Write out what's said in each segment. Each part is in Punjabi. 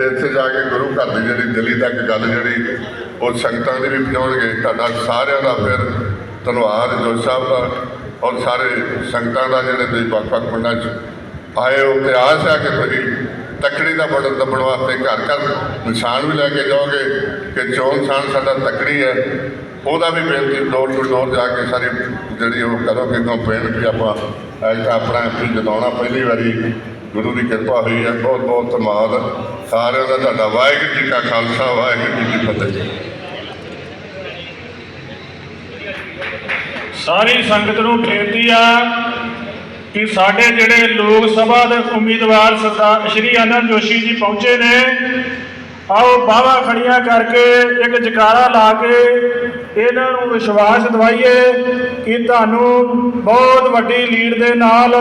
ਤੇ ਇੱਥੇ ਜਾ ਕੇ ਗੁਰੂ ਘਰ ਦੀ ਜਿਹੜੀ ਦਿੱਲੀ ਤੱਕ ਗੱਲ ਜਿਹੜੀ, ਉਹ ਸੰਗਤਾਂ ਦੀ ਵੀ ਪਹੁੰਚਣਗੇ ਤੁਹਾਡਾ ਸਾਰਿਆਂ ਦਾ ਫਿਰ ਧੰਨਵਾਦ ਜੋ ਸਾਹਿਬ ਦਾ ਔਰ ਸਾਰੇ ਸੰਗਤਾਂ ਦਾ ਜਿਹੜੇ ਤੁਸੀਂ ਵੱਖ-ਵੱਖ ਪਿੰਡਾਂ 'ਚ ਆਏ ਹੋ। ਤੇ ਆਸ ਹੈ ਕਿ ਤੁਸੀਂ ਤਕੜੀ ਦਾ ਬਟਨ ਦੱਬਣ ਵਾਸਤੇ ਘਰ ਘਰ ਨਿਸ਼ਾਨ ਵੀ ਲੈ ਕੇ ਜਾਓਗੇ ਕਿ ਚੋਣ ਨਿਸ਼ਾਨ ਸਾਡਾ ਤਕੜੀ ਹੈ। ਉਹਦਾ ਵੀ ਬੇਨਤੀ ਡੋਰ ਟੂ ਡੋਰ ਜਾ ਕੇ ਸਾਰੀ ਜਿਹੜੀ ਉਹ ਕਰੋਗੇ ਕੰਪੇਨ ਵੀ ਆਪਾਂ ਐਂ ਆਪਣਾ ਐਮਪੀ ਜਿਤਾਉਣਾ। ਪਹਿਲੀ ਵਾਰੀ ਗੁਰੂ ਦੀ ਕਿਰਪਾ ਹੋਈ ਹੈ, ਬਹੁਤ ਬਹੁਤ ਧੰਨਵਾਦ। ਸਾਰਿਆਂ ਦਾ ਤੁਹਾਡਾ ਵਾਹਿਗੁਰੂ ਜੀ ਕਾ ਖਾਲਸਾ, ਵਾਹਿਗੁਰੂ ਜੀ ਕੀ ਫਤਿਹ। ਸਾਰੀ ਸੰਗਤ ਨੂੰ ਬੇਨਤੀ ਆ ਕਿ ਸਾਡੇ ਜਿਹੜੇ ਲੋਕ ਸਭਾ ਦੇ ਉਮੀਦਵਾਰ ਸਰਦਾਰ ਸ਼੍ਰੀ ਅਨੰਦ ਜੋਸ਼ੀ ਜੀ ਪਹੁੰਚੇ ਨੇ, ਆਓ ਬਾਵਾ ਖੜੀਆਂ ਕਰਕੇ ਇੱਕ ਜਕਾਰਾ ਲਾ ਕੇ ਇਹਨਾਂ ਨੂੰ ਵਿਸ਼ਵਾਸ ਦਿਵਾਈਏ ਕਿ ਤੁਹਾਨੂੰ ਬਹੁਤ ਵੱਡੀ ਲੀਡ ਦੇ ਨਾਲ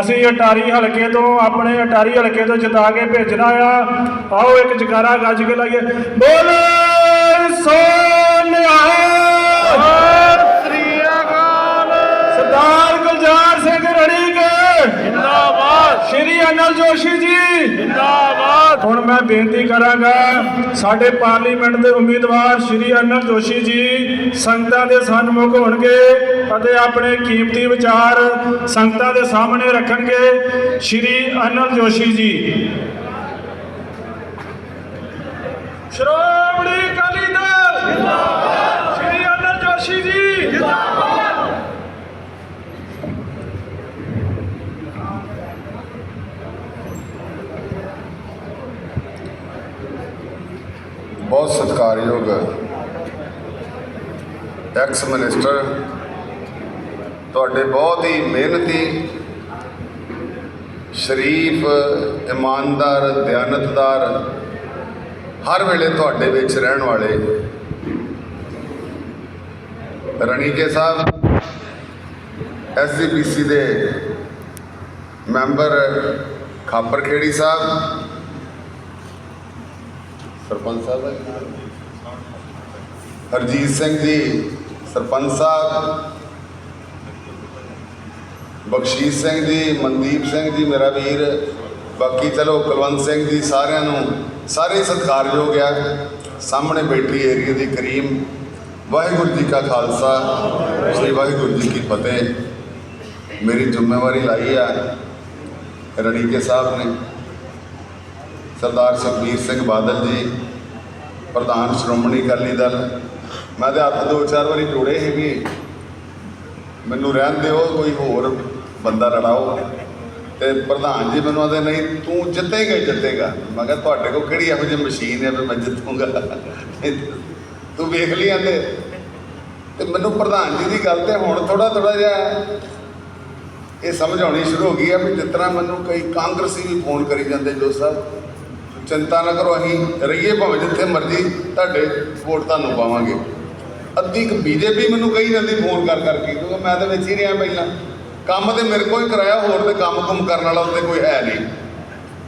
ਅਸੀਂ ਅਟਾਰੀ ਹਲਕੇ ਤੋਂ, ਆਪਣੇ ਅਟਾਰੀ ਹਲਕੇ ਤੋਂ ਜਿਤਾ ਕੇ ਭੇਜਣਾ ਆ। ਆਓ ਇੱਕ ਜਕਾਰਾ ਗੱਜ ਕੇ ਲਾਈਏ। ਬੋਲੇ ਸੋਨਿਹਾਲ ਜਿੰਦਾਬਾਦ। ਸ਼੍ਰੀ ਅਨਲ ਜੋਸ਼ੀ ਜੀ। ਜਿੰਦਾਬਾਦ। ਹੁਣ ਮੈਂ ਬੇਨਤੀ ਕਰਾਂਗਾ ਸਾਡੇ ਪਾਰਲੀਮੈਂਟ ਦੇ ਉਮੀਦਵਾਰ ਸ਼੍ਰੀ ਅਨਲ ਜੋਸ਼ੀ ਜੀ ਸੰਗਤਾਂ ਦੇ ਸਨਮੁਖ ਹੋਣਗੇ ਅਤੇ ਆਪਣੇ ਕੀਮਤੀ ਵਿਚਾਰ ਸੰਗਤਾਂ ਦੇ ਸਾਹਮਣੇ ਰੱਖਣਗੇ। ਸ਼੍ਰੀ ਅਨਲ ਜੋਸ਼ੀ ਜੀ। ਸ਼੍ਰੋਮਣੀ ਅਕਾਲੀ ਦਲ ਜਿੰਦਾਬਾਦ ਸ਼੍ਰੀ ਅਨਲ ਜੋਸ਼ੀ ਜੀ ਜਿੰਦਾਬਾਦ ਬਹੁਤ ਸਤਿਕਾਰਯੋਗ ਐਕਸ ਮਿਨਿਸਟਰ ਤੁਹਾਡੇ ਬਹੁਤ ਹੀ ਮਿਹਨਤੀ, ਸ਼ਰੀਫ, ਇਮਾਨਦਾਰ, ਦਿਆਨਤਦਾਰ, ਹਰ ਵੇਲੇ ਤੁਹਾਡੇ ਵਿੱਚ ਰਹਿਣ ਵਾਲੇ ਰਣੀਕੇ ਸਾਹਿਬ ਐਸਜੀਪੀਸੀ ਦੇ ਮੈਂਬਰ ਖਾਪਰਖੇੜੀ ਸਾਹਿਬ ਸਰਪੰਚ ਸਾਹਿਬ ਹੈ। ਹਰਜੀਤ ਸਿੰਘ ਜੀ, ਸਰਪੰਚ ਸਾਹਿਬ। ਬਖਸ਼ੀਸ਼ ਸਿੰਘ ਜੀ, ਮਨਦੀਪ ਸਿੰਘ ਜੀ, ਮੇਰਾ ਵੀਰ। ਬਾਕੀ ਚਲੋ, ਕੁਲਵੰਤ ਸਿੰਘ ਜੀ ਸਾਰਿਆਂ ਨੂੰ ਸਾਰੇ ਸਤਿਕਾਰਯੋਗ ਆ। ਸਾਹਮਣੇ ਬੈਠੀ ਏਰੀਆ ਦੀ ਕਰੀਮ। ਵਾਹਿਗੁਰੂ ਜੀ ਕਾ ਖਾਲਸਾ, ਸ੍ਰੀ ਵਾਹਿਗੁਰੂ ਜੀ ਕੀ ਫਤਿਹ। ਮੇਰੀ ਜ਼ਿੰਮੇਵਾਰੀ ਲਾਈ ਆ ਰਣੀਕੇ ਸਾਹਿਬ ਨੇ। ਸਰਦਾਰ ਸੁਖਬੀਰ ਸਿੰਘ ਬਾਦਲ ਜੀ, ਪ੍ਰਧਾਨ ਸ਼੍ਰੋਮਣੀ ਅਕਾਲੀ ਦਲ। ਮੈਂ ਤੇ ਹੱਥ ਦੋ ਚਾਰ ਵਾਰੀ ਜੋੜੇ ਸੀ ਵੀ ਮੈਨੂੰ ਰਹਿਣ ਦਿਓ, ਕੋਈ ਹੋਰ ਬੰਦਾ ਲੜਾਓ। ਤੇ ਪ੍ਰਧਾਨ ਜੀ ਮੈਨੂੰ ਆਦੇ, ਨਹੀਂ, ਤੂੰ ਜਿੱਤੇਗਾ ਹੀ ਜਿੱਤੇਗਾ। ਮੈਂ ਕਿਹਾ, ਤੁਹਾਡੇ ਕੋਲ ਕਿਹੜੀ ਇਹੋ ਜਿਹੀ ਮਸ਼ੀਨ ਹੈ ਵੀ ਮੈਂ ਜਿੱਤੂਗਾ? ਤੂੰ ਵੇਖ ਲਈ ਆਂਦੇ। ਤੇ ਮੈਨੂੰ ਪ੍ਰਧਾਨ ਜੀ ਦੀ ਗੱਲ ਤੇ ਹੁਣ ਥੋੜਾ ਥੋੜਾ ਜਿਹਾ ਇਹ ਸਮਝ ਆਉਣੀ ਸ਼ੁਰੂ ਹੋ ਗਈ ਆ ਵੀ ਜਿਸ ਤਰ੍ਹਾਂ ਮੈਨੂੰ ਕਈ ਕਾਂਗਰਸੀ ਵੀ ਫੋਨ ਕਰੀ ਜਾਂਦੇ, ਜੋ ਸਾਹਿਬ ਚਿੰਤਾ ਨਾ ਕਰੋ, ਅਸੀਂ ਰਹੀਏ ਭਾਵੇਂ ਜਿੱਥੇ ਮਰਜ਼ੀ, ਤੁਹਾਡੇ ਵੋਟ ਤੁਹਾਨੂੰ ਪਾਵਾਂਗੇ। ਅੱਧੀ ਕੁ ਬੀਜੇਪੀ ਮੈਨੂੰ ਕਹੀ ਜਾਂਦੀ ਫੋਨ ਕਰ ਕਰਕੇ, ਕਿਉਂਕਿ ਮੈਂ ਤਾਂ ਵਿੱਚ ਹੀ ਰਿਹਾ ਪਹਿਲਾਂ। ਕੰਮ ਤੇ ਮੇਰੇ ਕੋਲ ਹੀ ਕਰਾਇਆ, ਹੋਰ ਤੇ ਕੰਮ ਕੁਮ ਕਰਨ ਵਾਲਾ ਉੱਤੇ ਕੋਈ ਹੈ ਨਹੀਂ।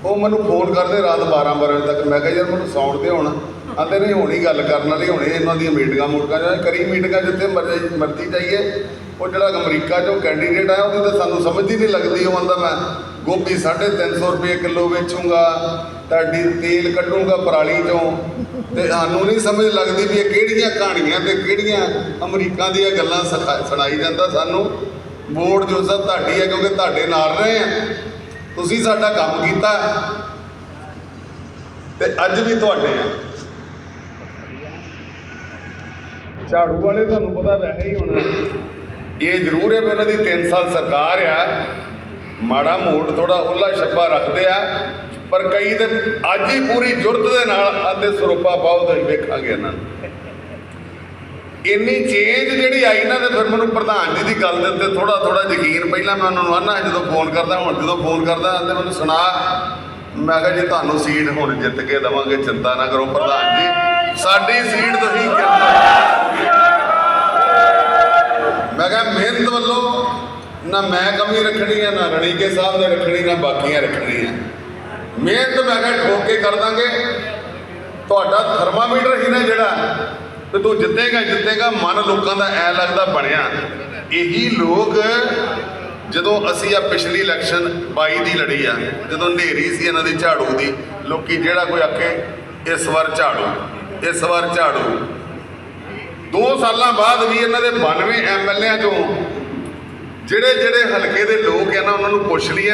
ਉਹ ਮੈਨੂੰ ਫੋਨ ਕਰਦੇ ਰਾਤ 12 ਵਜੇ ਤੱਕ, ਮੈਂ ਕਿਹਾ ਯਾਰ ਮੈਨੂੰ ਸੌਣ ਦੇ ਹੁਣ। ਆਂਦੇ ਨਹੀਂ, ਹੋਣੀ ਗੱਲ ਕਰਨ ਵਾਲੀ, ਹੋਣੀ ਇਹਨਾਂ ਦੀਆਂ ਮੀਟਿੰਗਾਂ, ਮੂਟਿੰਗਾਂ ਜਾਂ ਕਰੀ ਮੀਟਿੰਗਾਂ ਜਿੱਥੇ ਮਰਜ਼ੀ ਮਰਜ਼ੀ ਜਾਈਏ। ਉਹ ਜਿਹੜਾ ਅਮਰੀਕਾ ਚੋਂ ਕੈਂਡੀਡੇਟ ਆਇਆ, ਉਹਦੀ ਤਾਂ ਸਾਨੂੰ ਸਮਝ ਹੀ ਨਹੀਂ ਲੱਗਦੀ, ਉਹ ਆਂਦਾ ਮੈਂ ਗੋਭੀ 350 ਰੁਪਏ ਕਿਲੋ ਵੇਚੂੰਗਾ ਤੁਹਾਡੀ ਤੇਲ ਕੱਢੂੰਗਾ ਪਰਾਲੀ ਚੋਂ। ਤੇ ਸਾਨੂੰ ਨਹੀਂ ਸਮਝ ਲੱਗਦੀ ਵੀ ਇਹ ਕਿਹੜੀਆਂ ਕਹਾਣੀਆਂ ਤੇ ਕਿਹੜੀਆਂ ਅਮਰੀਕਾ ਦੀਆਂ ਗੱਲਾਂ ਸੁਣਾਈ ਜਾਂਦਾ ਸਾਨੂੰ। ਵੋਟ ਜੋ ਸਭ ਤੁਹਾਡੀ ਹੈ ਕਿਉਂਕਿ ਤੁਹਾਡੇ ਨਾਲ ਰਹੇ ਆ ਤੁਸੀਂ ਸਾਡਾ ਕੰਮ ਕੀਤਾ ਤੇ ਅੱਜ ਵੀ ਤੁਹਾਡੇ ਆ ਝਾੜੂ ਵਾਲੇ ਤੁਹਾਨੂੰ ਪਤਾ ਵੈਸੇ ਹੀ ਹੋਣਾ। ਇਹ ਜ਼ਰੂਰ ਹੈ ਵੀ ਉਹਨਾਂ ਦੀ 3 ਸਾਲ ਸਰਕਾਰ ਆ। ਮਾੜਾ ਮੋੜ ਥੋੜਾ ਉੱਲਾ ਛੱਪਾ ਰੱਖਦੇ ਆ, ਪਰ ਕਈ ਤੇ ਅੱਜ ਹੀ ਪੂਰੀ ਜੁਰਤ ਦੇ ਨਾਲ ਆਦੇ ਸਰੂਪਾ ਪਾਉ ਵੇਖਾਂਗੇ ਇਹਨਾਂ ਨੂੰ। ਇੰਨੀ ਚੇਂਜ ਜਿਹੜੀ ਆਈ ਨਾ ਤੇ ਫਿਰ ਮੈਨੂੰ ਪ੍ਰਧਾਨ ਜੀ ਦੀ ਗੱਲ ਦੇ ਉੱਤੇ ਥੋੜਾ ਥੋੜਾ ਯਕੀਨ ਪਹਿਲਾਂ ਮੈਂ ਉਹਨਾਂ ਨੂੰ ਆਨਾ, ਜਦੋਂ ਫੋਨ ਕਰਦਾ, ਹੁਣ ਜਦੋਂ ਫੋਨ ਕਰਦਾ, ਤੇ ਮੈਨੂੰ ਸੁਣਾ। ਮੈਂ ਕਿਹਾ ਜੀ ਤੁਹਾਨੂੰ ਸੀਟ ਹੁਣ ਜਿੱਤ ਕੇ ਦਵਾਂਗੇ, ਚਿੰਤਾ ਨਾ ਕਰੋ ਪ੍ਰਧਾਨ ਜੀ। ਸਾਡੀ ਸੀਟ ਤੁਸੀਂ ਮੈਂ ਕਿਹਾ ਮਿਹਨਤ ਵੱਲੋਂ ਨਾ ਮੈਂ ਕਮੀ ਰੱਖਣੀ ਆ, ਨਾ ਰਣੀਕੇ ਸਾਹਿਬ ਨੇ ਰੱਖਣੀ, ਨਾ ਬਾਕੀਆਂ ਰੱਖਣੀਆਂ। ਮਿਹਨਤ ਮੈਂ ਕਿਹਾ ਠੋਕ ਕੇ ਕਰ ਦਾਂਗੇ। ਤੁਹਾਡਾ ਥਰਮਾਮੀਟਰ ਹੀ ਨਾ ਜਿਹੜਾ, ਤੇ ਤੂੰ ਜਿੱਤੇਗਾ ਜਿੱਤੇਗਾ, ਮਨ ਲੋਕਾਂ ਦਾ ਐ ਲੱਗਦਾ ਬਣਿਆ। ਇਹੀ ਲੋਕ ਜਦੋਂ ਅਸੀਂ ਆ ਪਿਛਲੀ ਇਲੈਕਸ਼ਨ 22 ਦੀ ਲੜੀ ਆ, ਜਦੋਂ ਨੇਰੀ ਸੀ ਇਹਨਾਂ ਦੀ ਝਾੜੂ ਦੀ, ਲੋਕੀ ਜਿਹੜਾ ਕੋਈ ਆਖੇ, ਇਸ ਵਾਰ ਝਾੜੂ, ਇਸ ਵਾਰ ਝਾੜੂ। 2 ਸਾਲਾਂ ਬਾਅਦ ਵੀ ਇਹਨਾਂ ਦੇ 92 ਐਮਐਲਏ ਚੋਂ ਜਿਹੜੇ ਜਿਹੜੇ ਹਲਕੇ ਦੇ ਲੋਕ ਆ ਨਾ ਉਹਨਾਂ ਨੂੰ ਪੁੱਛ ਲਈਏ